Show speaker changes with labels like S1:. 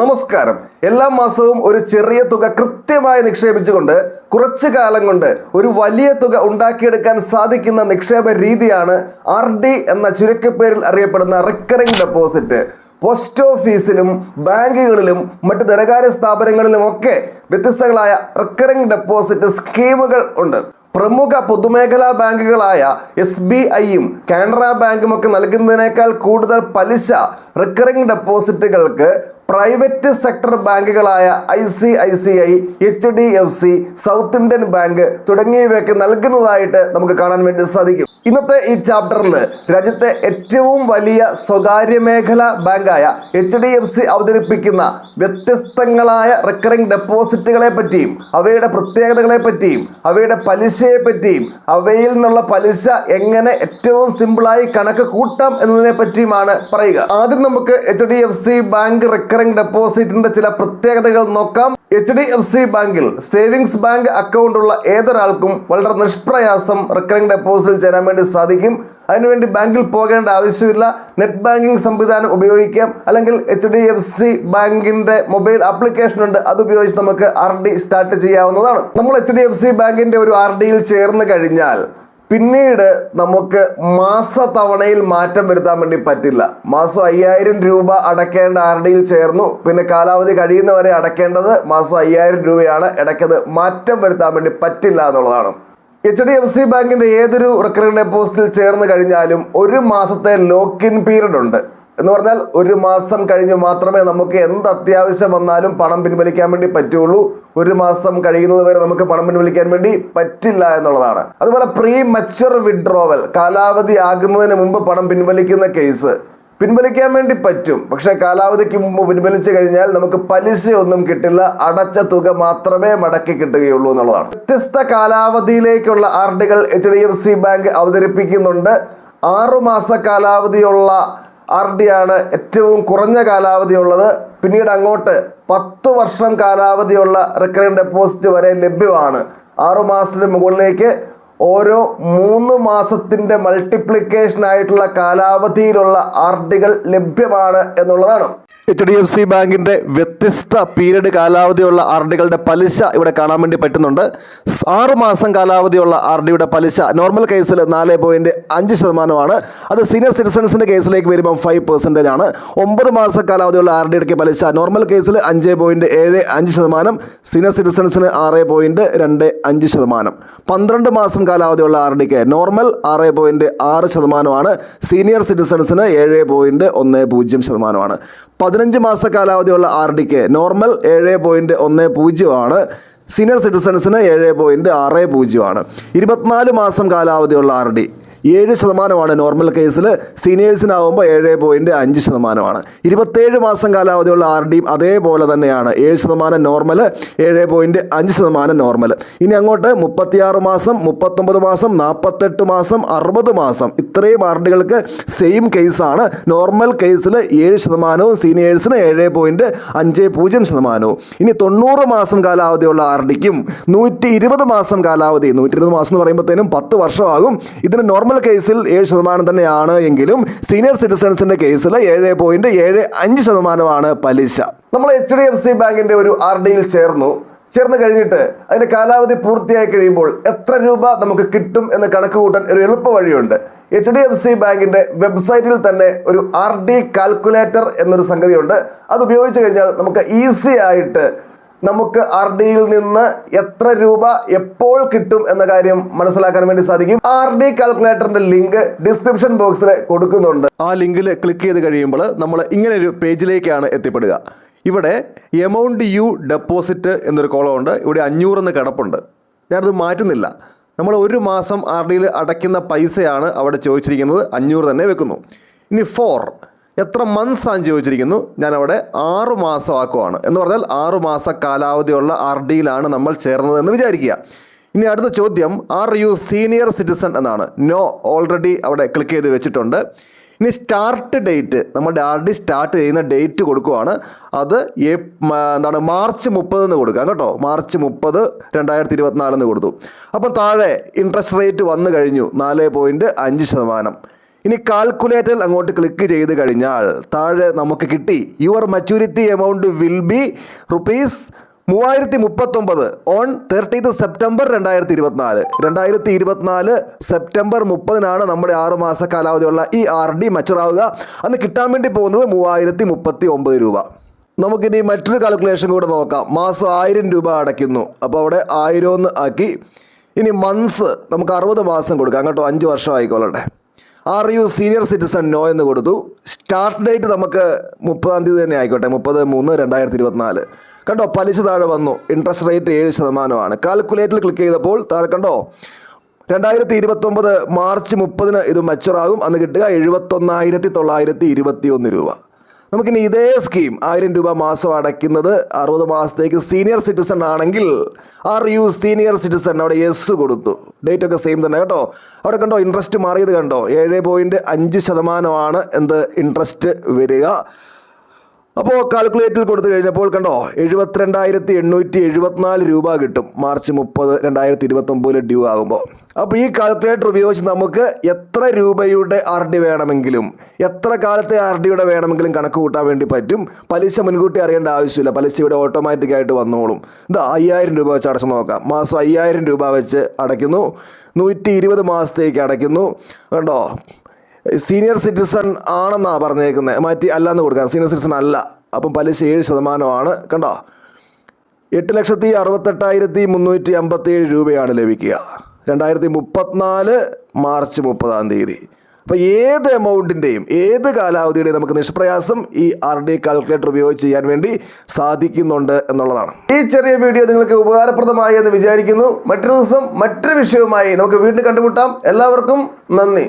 S1: നമസ്കാരം. എല്ലാ മാസവും ഒരു ചെറിയ തുക കൃത്യമായി നിക്ഷേപിച്ചുകൊണ്ട് കുറച്ചു കാലം കൊണ്ട് ഒരു വലിയ തുക ഉണ്ടാക്കിയെടുക്കാൻ സാധിക്കുന്ന നിക്ഷേപ രീതിയാണ് ആർ ഡി എന്ന ചുരുക്കപ്പേരിൽ അറിയപ്പെടുന്ന റിക്കറിംഗ് ഡെപ്പോസിറ്റ് പോസ്റ്റ് ഓഫീസിലും ബാങ്കുകളിലും മറ്റ് ധനകാര്യ സ്ഥാപനങ്ങളിലും ഒക്കെ വ്യത്യസ്തങ്ങളായ റിക്കറിംഗ് ഡെപ്പോസിറ്റ് സ്കീമുകൾ ഉണ്ട്. പ്രമുഖ പൊതുമേഖലാ ബാങ്കുകളായ എസ് ബി ഐയും കാനറ ബാങ്കും ഒക്കെ നൽകുന്നതിനേക്കാൾ കൂടുതൽ പലിശ റിക്കറിംഗ് ഡെപ്പോസിറ്റുകൾക്ക് private sector ബാങ്കുകളായ I C I C I H D F C South Indian bank തുടങ്ങിയവയൊക്കെ നൽകുന്നതായിട്ട് നമുക്ക് കാണാൻ വേണ്ടി സാധിക്കും. ഇന്നത്തെ ഈ ചാപ്റ്ററിൽ രാജ്യത്തെ ഏറ്റവും വലിയ സ്വകാര്യ മേഖല ബാങ്കായ എച്ച് ഡി എഫ് സി അവതരിപ്പിക്കുന്ന വ്യത്യസ്തങ്ങളായ റിക്കറിംഗ് ഡെപ്പോസിറ്റുകളെ പറ്റിയും അവയുടെ പ്രത്യേകതകളെ പറ്റിയും അവയുടെ പലിശയെ പറ്റിയും അവയിൽ നിന്നുള്ള പലിശ എങ്ങനെ ഏറ്റവും സിമ്പിളായി കണക്ക് കൂട്ടാം എന്നതിനെ പറ്റിയുമാണ് പറയുക. ആദ്യം നമുക്ക് H D F C bank recurring ഡെപ്പോസിറ്റിന്റെ ചില പ്രത്യേകതകൾ നോക്കാം. എച്ച് ഡി എഫ് സി ബാങ്കിൽ സേവിങ്സ് ബാങ്ക് അക്കൗണ്ട് ഉള്ള ഏതൊരാൾക്കും വളരെ നിഷ്പ്രയാസം റിക്കറിംഗ് ഡെപ്പോസിറ്റിൽ ചേരാൻ വേണ്ടി സാധിക്കും. അതിനുവേണ്ടി ബാങ്കിൽ പോകേണ്ട ആവശ്യമില്ല. നെറ്റ് ബാങ്കിംഗ് സംവിധാനം ഉപയോഗിക്കാം. അല്ലെങ്കിൽ എച്ച് ഡി എഫ് സി ബാങ്കിന്റെ മൊബൈൽ ആപ്ലിക്കേഷൻ ഉണ്ട്. അത് ഉപയോഗിച്ച് നമുക്ക് ആർ ഡി സ്റ്റാർട്ട് ചെയ്യാവുന്നതാണ്. നമ്മൾ എച്ച് ഡി എഫ് സി ബാങ്കിന്റെ ഒരു ആർ ഡിയിൽ ചേർന്ന് കഴിഞ്ഞാൽ പിന്നീട് നമുക്ക് മാസ തവണയിൽ മാറ്റം വരുത്താൻ വേണ്ടി പറ്റില്ല. മാസം അയ്യായിരം രൂപ അടയ്ക്കേണ്ട ആർ ഡിയിൽ ചേർന്നു? പിന്നെ കാലാവധി കഴിയുന്നവരെ അടക്കേണ്ടത് മാസം അയ്യായിരം രൂപയാണ്. ഇടയ്ക്കത് മാറ്റം വരുത്താൻ വേണ്ടി പറ്റില്ല എന്നുള്ളതാണ്. എച്ച് ഡി എഫ് സി ബാങ്കിന്റെ ഏതൊരു റിക്കറിംഗ് ഡെപ്പോസിറ്റിൽ ചേർന്ന് കഴിഞ്ഞാലും ഒരു മാസത്തെ ലോക്ക് ഇൻ പീരീഡ് ഉണ്ട്. എന്ന് പറഞ്ഞാൽ ഒരു മാസം കഴിഞ്ഞ് മാത്രമേ നമുക്ക് എന്ത് അത്യാവശ്യം വന്നാലും പണം പിൻവലിക്കാൻ വേണ്ടി പറ്റുള്ളൂ. ഒരു മാസം കഴിയുന്നത് വരെ നമുക്ക് പണം പിൻവലിക്കാൻ വേണ്ടി പറ്റില്ല എന്നുള്ളതാണ്. അതുപോലെ പ്രീ മച്ചുവർ വിഡ്രോവൽ കാലാവധി ആകുന്നതിന് മുമ്പ് പണം പിൻവലിക്കുന്ന കേസ് പിൻവലിക്കാൻ വേണ്ടി പറ്റും. പക്ഷേ കാലാവധിക്ക് മുമ്പ് പിൻവലിച്ചു കഴിഞ്ഞാൽ നമുക്ക് പലിശയൊന്നും കിട്ടില്ല. അടച്ച തുക മാത്രമേ മടക്കി കിട്ടുകയുള്ളൂ എന്നുള്ളതാണ്. വ്യത്യസ്ത കാലാവധിയിലേക്കുള്ള R ഡികൾ H D F C bank അവതരിപ്പിക്കുന്നുണ്ട്. ആറുമാസ കാലാവധിയുള്ള ആർ ഡി ആണ് ഏറ്റവും കുറഞ്ഞ കാലാവധിയുള്ളത്. പിന്നീട് അങ്ങോട്ട് പത്ത് വർഷം കാലാവധിയുള്ള റിക്കറിംഗ് ഡെപ്പോസിറ്റ് വരെ ലഭ്യമാണ്. ആറു മാസത്തിന് മുകളിലേക്ക് ഓരോ മൂന്ന് മാസത്തിന്റെ മൾട്ടിപ്ലിക്കേഷൻ ആയിട്ടുള്ള കാലാവധിയിലുള്ള ആർ ഡികൾ ലഭ്യമാണ് എന്നുള്ളതാണ്. എച്ച് ഡി എഫ് സി ബാങ്കിന്റെ വ്യത്യസ്ത പീരീഡ് കാലാവധിയുള്ള ആർ ഡികളുടെ പലിശ ഇവിടെ കാണാൻ വേണ്ടി പറ്റുന്നുണ്ട്. ആറ് മാസം കാലാവധിയുള്ള ആർ ഡിയുടെ പലിശ നോർമൽ കേസിൽ നാല് പോയിന്റ് അഞ്ച് ശതമാനമാണ്. അത് സീനിയർ സിറ്റിസൺസിന്റെ കേസിലേക്ക് വരുമ്പം ഫൈവ് പെർസെന്റേജ് ആണ്. ഒമ്പത് മാസം കാലാവധിയുള്ള ആർ ഡിയുടെ പലിശ നോർമൽ കേസിൽ അഞ്ച് പോയിന്റ് ഏഴ് അഞ്ച് ശതമാനം സീനിയർ സിറ്റിസൺസിന് ആറ് പോയിന്റ് രണ്ട് അഞ്ച് ശതമാനം. പന്ത്രണ്ട് മാസം കാലാവധിയുള്ള ആർ ഡിക്ക് നോർമൽ ആറ് പോയിന്റ് ആറ് ശതമാനമാണ് സീനിയർ സിറ്റിസൺസിന് ഏഴ് പോയിന്റ് ഒന്ന് പൂജ്യം ശതമാനമാണ്. പതിനഞ്ച് മാസ കാലാവധിയുള്ള ആർ ഡിക്ക് നോർമൽ ഏഴ് പോയിന്റ് ഒന്ന് പൂജ്യമാണ്. സീനിയർ സിറ്റിസൺസിന് ഏഴ് പോയിന്റ് ആറ് പൂജ്യമാണ്. ഇരുപത്തിനാല് മാസം കാലാവധിയുള്ള ആർ ഡി ഏഴ് ശതമാനമാണ് നോർമൽ കേസിൽ സീനിയേഴ്സിനാവുമ്പോൾ ഏഴ് പോയിന്റ് അഞ്ച് ശതമാനമാണ്. ഇരുപത്തേഴ് മാസം കാലാവധിയുള്ള ആർ ഡിയും അതേപോലെ തന്നെയാണ്. ഏഴ് ശതമാനം നോർമൽ ഏഴ് പോയിന്റ് അഞ്ച് ശതമാനം നോർമൽ ഇനി അങ്ങോട്ട് മുപ്പത്തിയാറ് മാസം മുപ്പത്തൊമ്പത് മാസം നാൽപ്പത്തെട്ട് മാസം അറുപത് മാസം ഇത്രയും ആർ ഡികൾക്ക് സെയിം കേസാണ് നോർമൽ കേസിൽ ഏഴ് ശതമാനവും സീനിയേഴ്സിന് ഏഴ് പോയിന്റ് അഞ്ച് പൂജ്യം ശതമാനവും. ഇനി തൊണ്ണൂറ് മാസം കാലാവധിയുള്ള ആർ ഡിക്കും നൂറ്റി ഇരുപത് മാസം കാലാവധി. നൂറ്റി ഇരുപത് മാസം എന്ന് പറയുമ്പോഴത്തേനും പത്ത് വർഷമാകും. ഇതിന് നോർമൽ കേസിൽ ഏഴ് ശതമാനം തന്നെയാണ് എങ്കിലും സീനിയർ സിറ്റിസൺസിന്റെ കേസിൽ ഏഴ് പോയിന്റ് ഏഴ് അഞ്ച് ശതമാനമാണ് പലിശ. നമ്മൾ എച്ച് ഡി എഫ് സി ബാങ്കിന്റെ ഒരു ആർ ഡിയിൽ ചേർന്നു. ചേർന്ന് കഴിഞ്ഞിട്ട് അതിന്റെ കാലാവധി പൂർത്തിയായി കഴിയുമ്പോൾ എത്ര രൂപ നമുക്ക് കിട്ടും എന്ന് കണക്ക് കൂട്ടാൻ ഒരു എളുപ്പ വഴിയുണ്ട്. എച്ച് ഡി എഫ് സി ബാങ്കിന്റെ വെബ്സൈറ്റിൽ തന്നെ ഒരു ആർ ഡി കാൽക്കുലേറ്റർ എന്നൊരു സംഗതിയുണ്ട്. അത് ഉപയോഗിച്ച് കഴിഞ്ഞാൽ നമുക്ക് ഈസി ആയിട്ട് നമുക്ക് ആർ ഡിയിൽ നിന്ന് എത്ര രൂപ എപ്പോൾ കിട്ടും എന്ന കാര്യം മനസ്സിലാക്കാൻ വേണ്ടി സാധിക്കും. ആർ ഡി കാൽക്കുലേറ്ററിന്റെ ലിങ്ക് ഡിസ്ക്രിപ്ഷൻ ബോക്സിൽ കൊടുക്കുന്നുണ്ട്. ആ ലിങ്കിൽ ക്ലിക്ക് ചെയ്ത് കഴിയുമ്പോൾ നമ്മൾ ഇങ്ങനെ ഒരു പേജിലേക്കാണ് എത്തിപ്പെടുക. ഇവിടെ എമൗണ്ട് യു ഡെപ്പോസിറ്റ് എന്നൊരു കോളം ഉണ്ട്. ഇവിടെ അഞ്ഞൂറെന്ന് കിടപ്പുണ്ട്. ഞാനത് മാറ്റുന്നില്ല. നമ്മൾ ഒരു മാസം ആർ ഡിയിൽ അടയ്ക്കുന്ന പൈസയാണ് അവിടെ ചോദിച്ചിരിക്കുന്നത്. അഞ്ഞൂറ് തന്നെ വെക്കുന്നു. ഇനി ഫോർ എത്ര മന്ത്സ് ആണ് ചോദിച്ചിരിക്കുന്നു ഞാനവിടെ ആറു മാസം ആക്കുവാണ് എന്ന് പറഞ്ഞാൽ ആറു മാസ കാലാവധിയുള്ള ആർ ഡിയിലാണ് നമ്മൾ ചേർന്നത് എന്ന് വിചാരിക്കുക. ഇനി അടുത്ത ചോദ്യം ആർ യു സീനിയർ സിറ്റിസൺ എന്നാണ്. നോ ഓൾറെഡി അവിടെ ക്ലിക്ക് ചെയ്ത് വെച്ചിട്ടുണ്ട്. ഇനി സ്റ്റാർട്ട് ഡേറ്റ് നമ്മുടെ ആർ ഡി സ്റ്റാർട്ട് ചെയ്യുന്ന ഡേറ്റ് കൊടുക്കുവാണ്. അത് എന്താണ് മാർച്ച് മുപ്പത് എന്ന് കൊടുക്കാം കേട്ടോ. മാർച്ച് മുപ്പത് രണ്ടായിരത്തി ഇരുപത്തിനാലെന്ന് കൊടുത്തു. അപ്പം താഴെ ഇൻട്രസ്റ്റ് റേറ്റ് വന്നു കഴിഞ്ഞു. നാല് പോയിന്റ് അഞ്ച് ശതമാനം. ഇനി കാൽക്കുലേറ്ററിൽ അങ്ങോട്ട് ക്ലിക്ക് ചെയ്ത് കഴിഞ്ഞാൽ താഴെ നമുക്ക് കിട്ടി. Your maturity amount will be rupees മൂവായിരത്തി മുപ്പത്തൊമ്പത് ഓൺ തേർട്ടീത്ത് സെപ്റ്റംബർ രണ്ടായിരത്തി ഇരുപത്തിനാല് രണ്ടായിരത്തി ഇരുപത്തിനാല് സെപ്റ്റംബർ മുപ്പതിനാണ് നമ്മുടെ ആറ് മാസ കാലാവധിയുള്ള ഈ ആർ ഡി മച്ചുറാവുക അന്ന് കിട്ടാൻ വേണ്ടി പോകുന്നത് മൂവായിരത്തി മുപ്പത്തി ഒമ്പത് രൂപ. നമുക്കിനി മറ്റൊരു കാൽക്കുലേഷൻ കൂടെ നോക്കാം. മാസം ആയിരം രൂപ അടയ്ക്കുന്നു. അപ്പോൾ അവിടെ ആയിരം ഒന്ന് ആക്കി. ഇനി മന്ത്സ് നമുക്ക് അറുപത് മാസം കൊടുക്കാം. കേട്ടോ അഞ്ച് വർഷം ആയിക്കോളട്ടെ. Are you senior citizen no എന്ന് കൊടുത്തു. സ്റ്റാർട്ട് ഡേറ്റ് നമുക്ക് മുപ്പതാം തീയതി തന്നെ ആയിക്കോട്ടെ. മുപ്പത് മൂന്ന് രണ്ടായിരത്തി ഇരുപത്തിനാല് കണ്ടോ പലിശ താഴെ വന്നു. ഇൻട്രസ്റ്റ് റേറ്റ് ഏഴ് ശതമാനമാണ്. കാൽക്കുലേറ്ററിൽ ക്ലിക്ക് ചെയ്തപ്പോൾ താഴെ കണ്ടോ രണ്ടായിരത്തി ഇരുപത്തൊമ്പത് മാർച്ച് മുപ്പതിന് ഇത് മച്ചുറാകും അന്ന് കിട്ടുക എഴുപത്തൊന്നായിരത്തി തൊള്ളായിരത്തി ഇരുപത്തി ഒന്ന് രൂപ. നമുക്കിനി ഇതേ സ്കീം ആയിരം രൂപ മാസം അടയ്ക്കുന്നത് അറുപത് മാസത്തേക്ക് സീനിയർ സിറ്റിസൺ ആണെങ്കിൽ ആർ യു സീനിയർ സിറ്റിസൺ അവിടെ യെസ് കൊടുത്തു. ഡേറ്റ് ഒക്കെ സെയിം തന്നെ കേട്ടോ. അവിടെ കണ്ടോ ഇൻട്രസ്റ്റ് മാറിയത് കണ്ടോ? ഏഴ് പോയിന്റ് അഞ്ച് ശതമാനമാണ് എന്ത് ഇൻട്രസ്റ്റ് വരിക. അപ്പോൾ കാൽക്കുലേറ്ററിൽ കൊടുത്തു കഴിഞ്ഞപ്പോൾ കണ്ടോ എഴുപത്തിരണ്ടായിരത്തി എണ്ണൂറ്റി എഴുപത്തിനാല് രൂപ കിട്ടും. മാർച്ച് മുപ്പത് രണ്ടായിരത്തി ഇരുപത്തൊമ്പതിൽ ഡ്യൂ ആകുമ്പോൾ. അപ്പോൾ ഈ കാൽക്കുലേറ്റർ ഉപയോഗിച്ച് നമുക്ക് എത്ര രൂപയുടെ ആർ ഡി വേണമെങ്കിലും എത്ര കാലത്തെ ആർ ഡിയുടെ വേണമെങ്കിലും കണക്ക് കൂട്ടാൻ വേണ്ടി പറ്റും. പലിശ മുൻകൂട്ടി അറിയേണ്ട ആവശ്യമില്ല. പലിശ ഇവിടെ ഓട്ടോമാറ്റിക്കായിട്ട് വന്നോളും. ഇത് അയ്യായിരം രൂപ വെച്ച് അടച്ചു നോക്കാം. മാസം അയ്യായിരം രൂപ വെച്ച് അടയ്ക്കുന്നു. നൂറ്റി ഇരുപത് മാസത്തേക്ക് അടയ്ക്കുന്നു. കണ്ടോ സീനിയർ സിറ്റിസൺ ആണെന്നാണ് പറഞ്ഞേക്കുന്നത് മാറ്റി അല്ലാന്ന് കൊടുക്കാം. സീനിയർ സിറ്റിസൺ അല്ല. അപ്പം പലിശ ഏഴ് ശതമാനമാണ്. കണ്ടോ? എട്ട് ലക്ഷത്തി അറുപത്തെട്ടായിരത്തി മുന്നൂറ്റി അമ്പത്തേഴ് രൂപയാണ് ലഭിക്കുക. രണ്ടായിരത്തി മുപ്പത്തിനാല് മാർച്ച് മുപ്പതാം തീയതി. അപ്പോൾ ഏത് എമൗണ്ടിന്റെയും ഏത് കാലാവധിയുടെയും നമുക്ക് നിഷ്പ്രയാസം ഈ ആർ ഡി കാൽക്കുലേറ്റർ ഉപയോഗിച്ച് ചെയ്യാൻ വേണ്ടി സാധിക്കുന്നുണ്ട് എന്നുള്ളതാണ്. ഈ ചെറിയ വീഡിയോ നിങ്ങൾക്ക് ഉപകാരപ്രദമായി എന്ന് വിചാരിക്കുന്നു. മറ്റൊരു ദിവസം മറ്റൊരു വിഷയവുമായി നമുക്ക് വീണ്ടും കണ്ടുമുട്ടാം. എല്ലാവർക്കും നന്ദി.